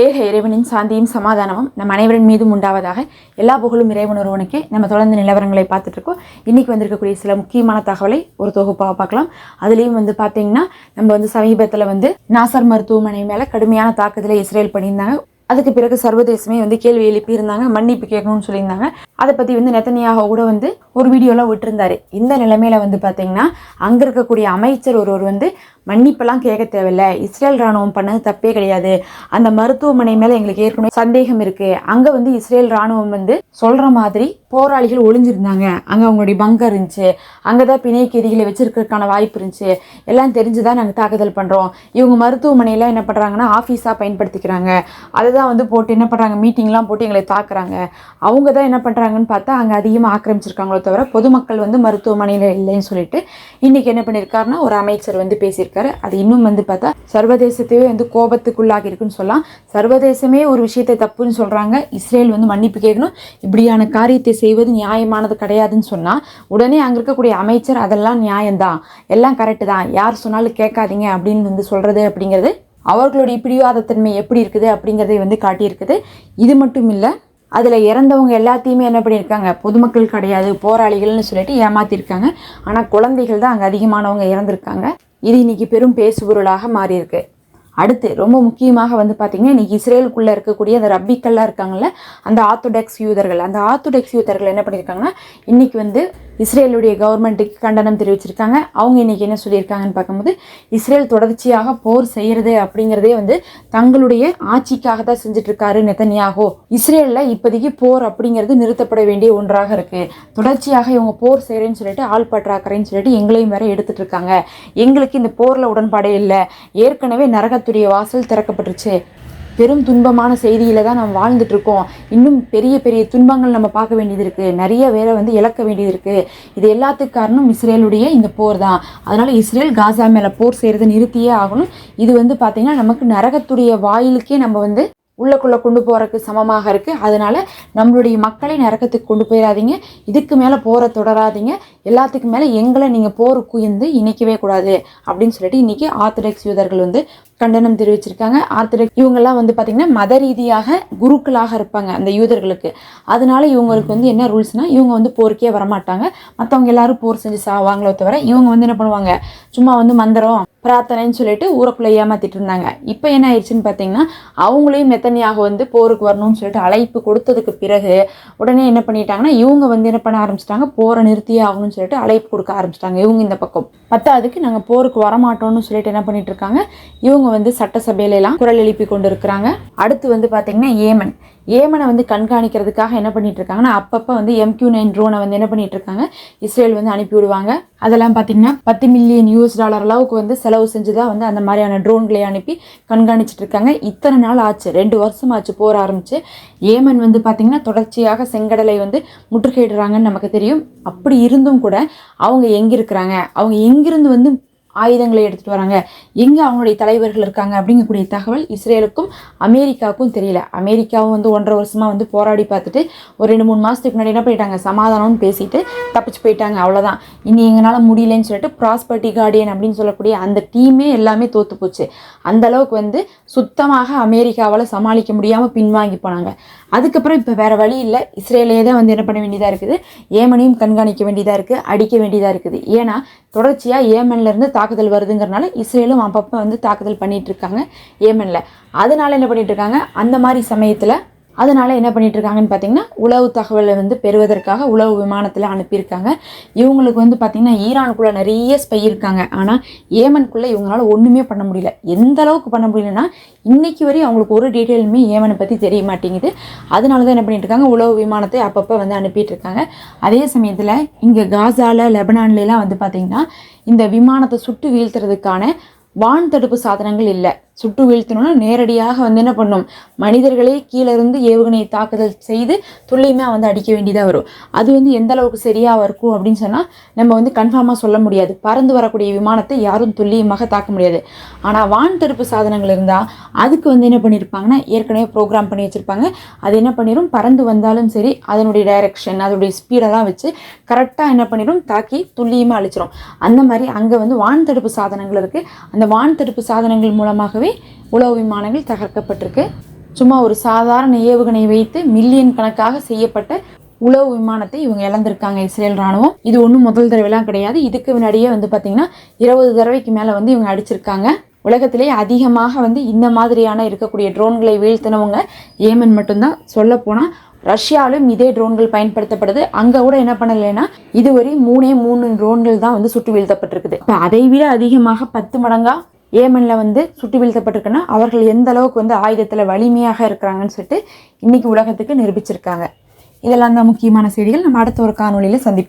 ஏக இறைவனின் சாந்தியும் சமாதானமும் நம் அனைவரின் மீதும் உண்டாவதாக எல்லா புகழும் இறைவன் ஒருவனுக்கே. நம்ம தொடர்ந்து நிலவரங்களை பார்த்துட்ருக்கோம் இன்றைக்கி இன்னைக்கு வந்திருக்கக்கூடிய சில முக்கியமான தகவலை ஒரு தொகுப்பாக பார்க்கலாம். அதுலேயும் வந்து பார்த்தீங்கன்னா நம்ம வந்து சமீபத்தில் வந்து நாசர் மருத்துவமனை மேலே கடுமையான தாக்குதலை இஸ்ரேல் பண்ணியிருந்தாங்க. அதுக்கு பிறகு சர்வதேசமே வந்து கேள்வி எழுப்பியிருந்தாங்க மன்னிப்பு கேட்கணும்னு சொல்லியிருந்தாங்க. அதை பற்றி வந்து நெத்தனியாக கூட வந்து ஒரு வீடியோலாம் விட்டுருந்தாரு. இந்த நிலைமையில் வந்து பார்த்தீங்கன்னா அங்கே இருக்கக்கூடிய அமைச்சர் ஒருவர் வந்து மன்னிப்பெல்லாம் கேட்க தேவையில்ல. இஸ்ரேல் ராணுவம் பண்ணது தப்பே கிடையாது. அந்த மருத்துவமனை மேலே எங்களுக்கு ஏற்கனவே சந்தேகம் இருக்குது அங்கே வந்து இஸ்ரேல் ராணுவம் வந்து சொல்கிற மாதிரி போராளிகள் ஒளிஞ்சிருந்தாங்க. அங்கே அவங்களுடைய பங்கர் இருந்துச்சு. அங்கே தான் பிணை கைதிகளை வச்சிருக்கிறதுக்கான வாய்ப்பு இருந்துச்சு. எல்லாம் தெரிஞ்சு தான் நாங்கள் தாக்குதல் பண்ணுறோம் இவங்க மருத்துவமனையில் என்ன பண்ணுறாங்கன்னா ஆஃபீஸாக பயன்படுத்திக்கிறாங்க. அதை தான் வந்து போட்டு என்ன பண்ணுறாங்க மீட்டிங்லாம் போட்டு எங்களை தாக்குறாங்க. அவங்க தான் என்ன பண்ணுறாங்கன்னு பார்த்தா அங்கே அதிகமாக ஆக்கிரமிச்சிருக்காங்களோ தவிர பொதுமக்கள் வந்து மருத்துவமனையில் இல்லைன்னு சொல்லிட்டு இன்னைக்கு என்ன பண்ணியிருக்காருன்னா ஒரு அமைச்சர் வந்து பேசியிருக்காரு. அது இன்னும் வந்து பார்த்தா சர்வதேசத்தையே வந்து கோபத்துக்குள்ளாகி இருக்குன்னு சொல்லலாம். சர்வதேசமே ஒரு விஷயத்தை தப்புன்னு சொல்கிறாங்க இஸ்ரேல் வந்து மன்னிப்பு கேட்கணும். இப்படியான காரியத்தை செய்வது நியாயமானது கிடையாதுன்னு சொன்னால் உடனே அங்கே இருக்கக்கூடிய அமைச்சர் அதெல்லாம் நியாயம்தான். எல்லாம் கரெக்டு தான். யார் சொன்னாலும் கேட்காதீங்க அப்படின்னு வந்து சொல்கிறது அப்படிங்கிறது அவர்களுடைய பிடிவாதத்தன்மை எப்படி இருக்குது அப்படிங்கிறதை வந்து காட்டியிருக்குது. இது மட்டும் இல்லை அதில் இறந்தவங்க எல்லாத்தையுமே என்ன பண்ணியிருக்காங்க? பொதுமக்கள் கிடையாது போராளிகள்னு சொல்லிட்டு ஏமாத்திருக்காங்க. ஆனால் குழந்தைகள் தான் அங்கே அதிகமானவங்க இறந்துருக்காங்க. இது இன்னைக்கு பெரும் பேசுபொருளாக மாறியிருக்கு. அடுத்து ரொம்ப முக்கியமாக வந்து பார்த்திங்கன்னா இன்றைக்கி இஸ்ரேலுக்குள்ளே இருக்கக்கூடிய அந்த ரப்பிக்கெல்லாம் இருக்காங்கல்ல அந்த ஆர்த்தோடாக்ஸ் யூதர்கள். அந்த ஆர்த்தோடாக்ஸ் யூதர்கள் என்ன பண்ணியிருக்காங்கன்னா இன்றைக்கி வந்து இஸ்ரேலுடைய கவர்மெண்ட்டுக்கு கண்டனம் தெரிவிச்சிருக்காங்க. அவங்க இன்னைக்கு என்ன சொல்லியிருக்காங்கன்னு பார்க்கும்போது இஸ்ரேல் தொடர்ச்சியாக போர் செய்கிறது அப்படிங்கிறதே வந்து தங்களுடைய ஆட்சிக்காக தான் செஞ்சிட்ருக்காரு நெத்தனியாகோ இஸ்ரேலில் இப்போதைக்கு போர் அப்படிங்கிறது நிறுத்தப்பட வேண்டிய ஒன்றாக இருக்குது தொடர்ச்சியாக இவங்க போர் செய்கிறேன்னு சொல்லிட்டு ஆள் பற்றாக்குறைன்னு சொல்லிட்டு எங்களையும் வேற எடுத்துகிட்டு இருக்காங்க எங்களுக்கு இந்த போரில் உடன்பாடே இல்லை. ஏற்கனவே நரக நரகத்துடைய வாசல் திறக்கப்பட்டுருச்சு. பெரும் துன்பமான செய்தியில் தான் நம்ம வாழ்ந்துட்டு இருக்கோம் இன்னும் பெரிய பெரிய துன்பங்கள் நம்ம பார்க்க வேண்டியது இருக்குது நிறைய வேலை வந்து இழக்க வேண்டியது இருக்குது இது எல்லாத்துக்கு காரணம் இஸ்ரேலுடைய இந்த போர் தான். அதனால் இஸ்ரேல் காசா மேலே போர் செய்கிறத நிறுத்தியே ஆகணும். இது வந்து பார்த்திங்கன்னா நமக்கு நரகத்துடைய வாயிலுக்கே நம்ம வந்து உள்ளக்குள்ளே கொண்டு போகிறதுக்கு சமமாக இருக்குது அதனால் நம்மளுடைய மக்களை நரக்கத்துக்கு கொண்டு போயிடாதீங்க. இதுக்கு மேலே போரை தொடராதீங்க. எல்லாத்துக்கு மேலே எங்களை நீங்கள் போர் குயந்து இணைக்கவே கூடாது அப்படின்னு சொல்லிட்டு இன்றைக்கி ஆர்த்தடாக்ஸ் யூதர்கள் வந்து கண்டனம் தெரிவிச்சிருக்காங்க. ஆர்த்தடாக்ஸ் இவங்கெல்லாம் வந்து பார்த்திங்கன்னா மத ரீதியாக குருக்களாக இருப்பாங்க அந்த யூதர்களுக்கு. அதனால இவங்களுக்கு வந்து என்ன ரூல்ஸ்னால் இவங்க வந்து போருக்கே வரமாட்டாங்க. மற்றவங்க எல்லாரும் போர் செஞ்சு சாவாங்களோ தவிர இவங்க வந்து என்ன பண்ணுவாங்க? சும்மா வந்து மந்திரம் பிரார்த்தனைன்னு சொல்லிட்டு ஊருக்குள்ளே ஏமாத்திட்டு இருந்தாங்க. இப்போ என்ன ஆயிடுச்சுன்னு பார்த்தீங்கன்னா அவங்களையும் மெத்தனியாக வந்து போருக்கு வரணும்னு சொல்லிட்டு அழைப்பு கொடுத்ததுக்கு பிறகு உடனே என்ன பண்ணிட்டாங்கன்னா இவங்க வந்து என்ன பண்ண ஆரம்பிச்சிட்டாங்க போரை நிறுத்தியே ஆகணும்னு சொல்லிட்டு அழைப்பு கொடுக்க ஆரம்பிச்சிட்டாங்க இவங்க இந்த பக்கம். பத்தாவதுக்கு நாங்கள் போருக்கு வரமாட்டோம்னு சொல்லிட்டு என்ன பண்ணிட்டு இருக்காங்க இவங்க வந்து சட்டசபையிலலாம் குரல் எழுப்பி கொண்டு இருக்கிறாங்க அடுத்து வந்து பார்த்தீங்கன்னா ஏமன். ஏமனை வந்து கண்காணிக்கிறதுக்காக என்ன பண்ணிட்டு இருக்காங்கன்னா அப்பப்போ வந்து எம்கியூ நைன் ட்ரோனை வந்து என்ன பண்ணிட்டு இருக்காங்க இஸ்ரேல் வந்து அனுப்பி விடுவாங்க. அதெல்லாம் பார்த்தீங்கன்னா பத்து மில்லியன் யூஎஸ் டாலர் அளவுக்கு வந்து செலவு செஞ்சு தான் வந்து அந்த மாதிரியான ட்ரோன்களை அனுப்பி கண்காணிச்சிட்டு இருக்காங்க இத்தனை நாள் ஆச்சு ரெண்டு வருஷம் ஆச்சு போர் ஆரம்பிச்சு. ஏமன் வந்து பார்த்தீங்கன்னா தொடர்ச்சியாக செங்கடலை வந்து முற்றுகையிடுறாங்கன்னு நமக்கு தெரியும். அப்படி இருந்தும் கூட அவங்க எங்கே இருக்கிறாங்க அவங்க எங்கிருந்து வந்து ஆயுதங்களை எடுத்துகிட்டு வராங்க. எங்கே அவங்களுடைய தலைவர்கள் இருக்காங்க அப்படிங்கக்கூடிய தகவல் இஸ்ரேலுக்கும் அமெரிக்காவுக்கும் தெரியல. அமெரிக்காவும் வந்து ஒன்றரை வருஷமாக வந்து போராடி பார்த்துட்டு ஒரு ரெண்டு மூணு மாதத்துக்கு முன்னாடி என்ன பண்ணிட்டாங்க? சமாதானம்னு பேசிட்டு தப்பிச்சு போயிட்டாங்க. அவ்வளோதான் இனி எங்களால் முடியலன்னு சொல்லிட்டு ப்ராஸ்பர்ட்டி கார்டியன் அப்படின்னு சொல்லக்கூடிய அந்த டீமே எல்லாமே தோற்று போச்சு. அந்த அளவுக்கு வந்து சுத்தமாக அமெரிக்காவால் சமாளிக்க முடியாமல் பின்வாங்கி போனாங்க. அதுக்கப்புறம் இப்போ வேறு வழி இல்லை. இஸ்ரேலே தான் வந்து என்ன பண்ண வேண்டியதாக இருக்குது? ஏமனையும் கண்காணிக்க வேண்டியதாக இருக்குது அடிக்க வேண்டியதாக இருக்குது. ஏன்னா தொடர்ச்சியாக ஏமன்லேருந்து தாக்குதல் வருதுங்கிறனால இஸ்ரேலும் அப்பப்போ வந்து தாக்குதல் பண்ணிகிட்ருக்காங்க இருக்காங்க ஏமனில். அதனால என்ன பண்ணிகிட்ருக்காங்க இருக்காங்க? அந்த மாதிரி சமயத்தில் அதனால் என்ன பண்ணிட்டு இருக்காங்கன்னு பார்த்தீங்கன்னா உளவு தகவலை வந்து பெறுவதற்காக உளவு விமானத்தில் அனுப்பியிருக்காங்க. இவங்களுக்கு வந்து பார்த்திங்கன்னா ஈரானுக்குள்ளே நிறைய ஸ்பை இருக்காங்க. ஆனால் ஏமனுக்குள்ளே இவங்களால ஒன்றுமே பண்ண முடியல. எந்த அளவுக்கு பண்ண முடியலன்னா இன்றைக்கி வரையும் அவங்களுக்கு ஒரு டீட்டெயிலுமே ஏமனை பற்றி தெரிய மாட்டேங்குது. அதனால தான் என்ன பண்ணிகிட்ருக்காங்க உளவு விமானத்தை அப்பப்போ வந்து அனுப்பிட்டுருக்காங்க. அதே சமயத்தில் இங்கே காசால லெபனான்லாம் வந்து பார்த்திங்கன்னா இந்த விமானத்தை சுட்டு வீழ்த்துறதுக்கான வான் தடுப்பு சாதனங்கள் இல்லை. சுட்டு வீழ்த்தணும்னா நேரடியாக வந்து என்ன பண்ணும்? மனிதர்களே கீழே இருந்து ஏவுகணையை தாக்குதல் செய்து துல்லியமாக வந்து அடிக்க வேண்டியதாக வரும். அது வந்து எந்த அளவுக்கு சரியாக இருக்கும் அப்படின்னு சொன்னால் நம்ம வந்து கன்ஃபார்மாக சொல்ல முடியாது. பறந்து வரக்கூடிய விமானத்தை யாரும் துல்லியமாக தாக்க முடியாது. ஆனால் வான் தடுப்பு சாதனங்கள் இருந்தால் அதுக்கு வந்து என்ன பண்ணியிருப்பாங்கன்னா ஏற்கனவே ப்ரோக்ராம் பண்ணி வச்சுருப்பாங்க. அது என்ன பண்ணிடும் பறந்து வந்தாலும் சரி அதனுடைய டைரக்ஷன் அதனுடைய ஸ்பீடெல்லாம் வச்சு கரெக்டாக என்ன பண்ணிடும் தாக்கி துல்லியமாக அழிச்சிரும். அந்த மாதிரி அங்கே வந்து வான் தடுப்பு சாதனங்கள் இருக்குது அந்த வான் தடுப்பு சாதனங்கள் மூலமாகவே உளவு விமானங்கள் தகர்க்கப்பட்டிருக்கு. சும்மா ஒரு சாதாரண ஏவுகணை வைத்து மில்லியன் கணக்காக செய்யப்பட்ட உளவு விமானத்தை இவங்க இழந்திருக்காங்க இஸ்ரேல் ராணுவம் இது ஒன்றும் முதல் தடவைலாம் கிடையாது. இதுக்கு முன்னாடியே வந்து பார்த்திங்கன்னா இருபது தடவைக்கு மேலே வந்து இவங்க அடிச்சிருக்காங்க. உலகத்திலே அதிகமாக வந்து இந்த மாதிரியான இருக்கக்கூடிய ட்ரோன்களை வீழ்த்தினவங்க ஏமன் மட்டும்தான். சொல்ல போனால் ரஷ்யாவிலும் இதே ட்ரோன்கள் பயன்படுத்தப்படுது. அங்கே கூட என்ன பண்ணலைன்னா இதுவரை மூணே மூணு ட்ரோன்கள் தான் வந்து சுட்டு வீழ்த்தப்பட்டிருக்குது. இப்போ அதை விட அதிகமாக பத்து மடங்காக ஏமனில் வந்து சுட்டு வீழ்த்தப்பட்டிருக்குன்னா அவர்கள் எந்த அளவுக்கு வந்து ஆயுதத்தில் வலிமையாக இருக்கிறாங்கன்னு சொல்லிட்டு இன்றைக்கி உலகத்துக்கு நிரூபிச்சிருக்காங்க. இதெல்லாம் தான் முக்கியமான செய்திகள். நம்ம அடுத்த ஒரு காணொலியில் சந்திப்போம்.